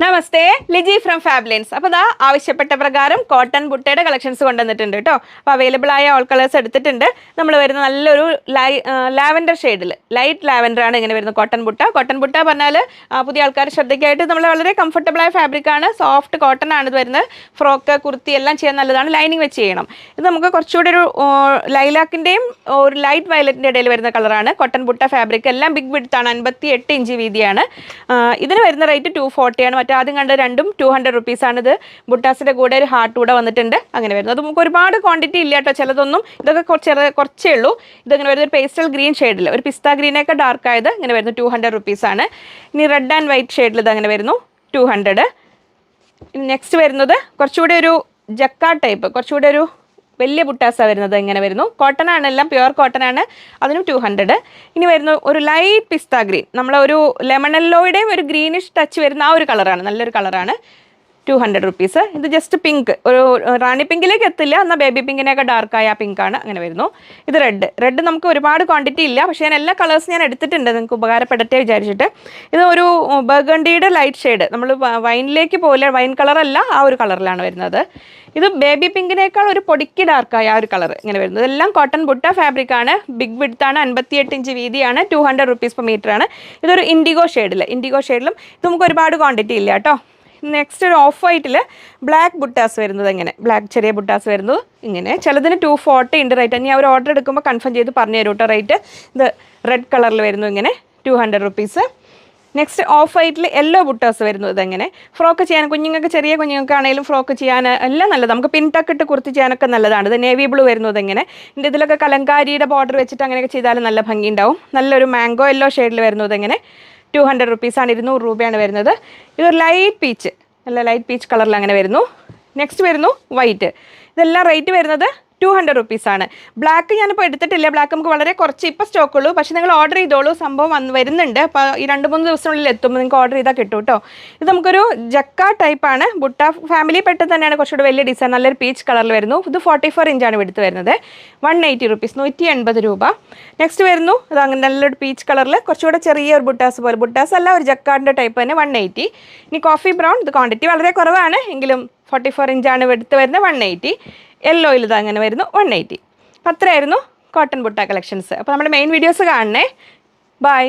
നമസ്തേ Liji from ഫാബ്ലിൻസ്. അപ്പോൾ ദാ ആവശ്യപ്പെട്ട പ്രകാരം കോട്ടൺ ബുട്ടയുടെ കളക്ഷൻസ് കൊണ്ടുവന്നിട്ടുണ്ട് കേട്ടോ. അപ്പോൾ അവൈലബിൾ ആയ ഓൾ കളേഴ്സ് എടുത്തിട്ടുണ്ട്. നമ്മൾ വരുന്ന നല്ലൊരു ലൈ ലാവൻഡർ ഷെയ്ഡിൽ ലൈറ്റ് ലാവൻഡർ ആണ് ഇങ്ങനെ വരുന്നത് കോട്ടൺ ബുട്ട. കോട്ടൺ ബുട്ട പറഞ്ഞാൽ പുതിയ ആൾക്കാർ ശ്രദ്ധിക്കായിട്ട് നമ്മൾ വളരെ കംഫർട്ടബിൾ ആയ ഫാബ്രിക് ആണ്. സോഫ്റ്റ് കോട്ടൺ ആണ് ഇത് വരുന്നത്. ഫ്രോക്ക് കുർത്തി എല്ലാം ചെയ്യാൻ നല്ലതാണ്. ലൈനിങ് വെച്ച് ചെയ്യണം. ഇത് നമുക്ക് കുറച്ചുകൂടി ഒരു ലൈലാക്കിന്റെയും ഒരു ലൈറ്റ് വയലറ്റിന്റെ ഇടയിൽ വരുന്ന കളറാണ് കോട്ടൺ ബുട്ട ഫാബ്രിക് എല്ലാം ബിഗ് ബിഡ്ത്താണ് അൻപത്തി എട്ട് ഇഞ്ച് വീതിയാണ്. ഇതിന് വരുന്ന റേറ്റ് ടു ഫോർട്ടിയാണ് മറ്റേ ആദ്യം കണ്ട രണ്ടും ടു ഹൺഡ്രഡ് റുപ്പീസാണിത് ബുട്ടാസിന്റെ കൂടെ ഒരു ഹാർട്ട് കൂടെ വന്നിട്ടുണ്ട്. അങ്ങനെ വരുന്നത് അത് നമുക്ക് ഒരുപാട് ക്വാണ്ടിറ്റി ഇല്ല കേട്ടോ. ചിലതൊന്നും ഇതൊക്കെ കുറച്ച് കുറച്ചേ ഉള്ളൂ. ഇതങ്ങനെ വരുന്നത് ഒരു പേസ്റ്റൽ ഗ്രീൻ ഷെയ്ഡിൽ ഒരു പിസ്ത ഗ്രീനൊക്കെ ഡാർക്ക് ആയത് ഇങ്ങനെ വരുന്നത് ടു ഹൺഡ്രഡ് റുപ്പീസാണ് ഇനി റെഡ് ആൻഡ് വൈറ്റ് ഷെയ്ഡിൽ ഇത് അങ്ങനെ വരുന്നു. ടു ഹൺഡ്രഡ് നെക്സ്റ്റ് വരുന്നത് കുറച്ചുകൂടി ഒരു ജക്കാ ടൈപ്പ് കുറച്ചുകൂടി ഒരു വലിയ ബുട്ടാസ വരുന്നത്. ഇങ്ങനെ വരുന്നു? കോട്ടൺ ആണ് എല്ലാം പ്യുവർ കോട്ടൺ ആണ് അതിനും ടു ഹൺഡ്രഡ് ഇനി വരുന്നു ഒരു ലൈറ്റ് പിസ്ത ഗ്രീൻ നമ്മളൊരു ലെമണല്ലോയുടെയും ഒരു ഗ്രീനിഷ് ടച്ച് വരുന്ന ആ ഒരു കളറാണ് നല്ലൊരു കളറാണ് ടു ഹൺഡ്രഡ് റുപ്പീസ് ഇത് ജസ്റ്റ് പിങ്ക് ഒരു റാണി പിങ്കിലേക്ക് എത്തില്ല. എന്നാൽ ബേബി പിങ്കിനെയൊക്കെ ഡാർക്കായ ആ പിങ്കാണ് അങ്ങനെ വരുന്നു. ഇത് റെഡ് റെഡ് നമുക്ക് ഒരുപാട് ക്വാണ്ടിറ്റി ഇല്ല. പക്ഷേ ഞാൻ എല്ലാ കളേഴ്സ് ഞാൻ എടുത്തിട്ടുണ്ട്. നിങ്ങൾക്ക് ഉപകാരപ്പെടട്ടെ വിചാരിച്ചിട്ട്. ഇത് ഒരു ബർഗണ്ടിയുടെ ലൈറ്റ് ഷെയ്ഡ് നമ്മൾ വൈനിലേക്ക് പോലെ വൈൻ കളറല്ല ആ ഒരു കളറിലാണ് വരുന്നത്. ഇത് ബേബി പിങ്കിനേക്കാൾ ഒരു പൊടിക്ക് ഡാർക്കായ ആ ഒരു കളർ ഇങ്ങനെ വരുന്നത് ഇതെല്ലാം കോട്ടൺ ബുട്ട ഫാബ്രിക് ആണ്. ബിഗ് വിഡ്ത്ത് ആണ്. അൻപത്തിയെട്ട് inch വീതിയാണ്. Two hundred rupees per metre ആണ്. ഇതൊരു ഇൻഡിഗോ ഷെയ്ഡിൽ ഇൻഡിഗോ ഷെയ്ഡിലും ഇത് നമുക്ക് ഒരുപാട് ക്വാണ്ടിറ്റി ഇല്ല കേട്ടോ. നെക്സ്റ്റ് ഒരു ഓഫ് വൈറ്റിൽ ബ്ലാക്ക് ബുട്ടാസ് വരുന്നത് എങ്ങനെ? ബ്ലാക്ക് ചെറിയ ബുട്ടാസ് വരുന്നത് ഇങ്ങനെ. ചിലതിന് ടു ഫോർട്ടി ഉണ്ട് റേറ്റ് ഞാൻ ഒരു ഓർഡർ എടുക്കുമ്പോൾ കൺഫേം ചെയ്ത് പറഞ്ഞു തരും കേട്ടോ റേറ്റ് ഇത് റെഡ് കളറിൽ വരുന്നു ഇങ്ങനെ. Two hundred rupees next off വൈറ്റിൽ yellow buttas വരുന്നു ഇതെങ്ങനെ ഫ്രോക്ക് ചെയ്യാൻ കുഞ്ഞുങ്ങൾക്ക് ചെറിയ കുഞ്ഞുങ്ങൾക്കാണെങ്കിലും ഫ്രോക്ക് ചെയ്യാൻ എല്ലാം നല്ലത്. നമുക്ക് പിൻടക്ക് ഇട്ട് കുർത്തി ചെയ്യാനൊക്കെ നല്ലതാണ്. ഇത് നേവി ബ്ലൂ വരുന്നത് എങ്ങനെ? ഇതിന്റെ ഇതിലൊക്കെ കലങ്കാരിയുടെ ബോർഡർ വെച്ചിട്ട് അങ്ങനെയൊക്കെ ചെയ്താലും നല്ല ഭംഗി ഉണ്ടാവും നല്ലൊരു മാംഗോ യെല്ലോ ഷെയ്ഡിൽ വരുന്നത് എങ്ങനെ? ടു ഹൺഡ്രഡ് റുപ്പീസാണ് ഇരുന്നൂറ് രൂപയാണ് വരുന്നത്. ഇതൊരു ലൈറ്റ് പീച്ച് നല്ല ലൈറ്റ് പീച്ച് കളറിൽ അങ്ങനെ വരുന്നു. നെക്സ്റ്റ് വരുന്നു വൈറ്റ് ഇതെല്ലാം റേറ്റ് വരുന്നത് ടു ഹൺഡ്രഡ് റുപ്പീസാണ് ബ്ലാക്ക് ഞാനിപ്പോൾ എടുത്തിട്ടില്ല. ബ്ലാക്ക് നമുക്ക് വളരെ കുറച്ച് ഇപ്പോൾ സ്റ്റോക്ക് ഉള്ളൂ. പക്ഷേ നിങ്ങൾ ഓർഡർ ചെയ്തോളൂ. സംഭവം വന്ന് വരുന്നുണ്ട്. അപ്പോൾ ഈ രണ്ട് മൂന്ന് ദിവസത്തിനുള്ളിൽ എത്തുമ്പോൾ നിങ്ങൾക്ക് ഓർഡർ ചെയ്താൽ കിട്ടും കേട്ടോ ഇത് നമുക്കൊരു ജക്ക ടൈപ്പാണ് ബുട്ട ഫാമിലി പെട്ട് തന്നെയാണ് കുറച്ചുകൂടി വലിയ ഡിസൈൻ നല്ലൊരു പീച്ച് കളറിൽ വരുന്നു. ഇത് ഫോർട്ടി ഫോർ ഇഞ്ചാണ് എടുത്ത് വരുന്നത്. വൺ എയ്റ്റി റുപ്പീസ് നൂറ്റി എൺപത് രൂപ. നെക്സ്റ്റ് വരുന്നു. അത് അങ്ങനെ നല്ലൊരു പീച്ച് കളറിൽ കുറച്ചുകൂടെ ചെറിയ ഒരു ബുട്ടാസ് പോലെ. ബുട്ടാസ് അല്ല ഒരു ജക്കാറിന്റെ ടൈപ്പ് തന്നെ വൺ എയ്റ്റി ഇനി കോഫി ബ്രൗൺ ഇത് ക്വാണ്ടിറ്റി വളരെ കുറവാണ്. എങ്കിലും ഫോർട്ടി ഫോർ ഇഞ്ചാണ് എടുത്ത് വരുന്നത് വൺ എയ്റ്റി യെല്ലോയിൽ ഇത് അങ്ങനെ വരുന്നു വൺ എയ്റ്റി അപ്പോൾ അത്രയായിരുന്നു കോട്ടൺ ബുട്ട കളക്ഷൻസ് അപ്പോൾ നമ്മുടെ മെയിൻ വീഡിയോസ് കാണണേ ബൈ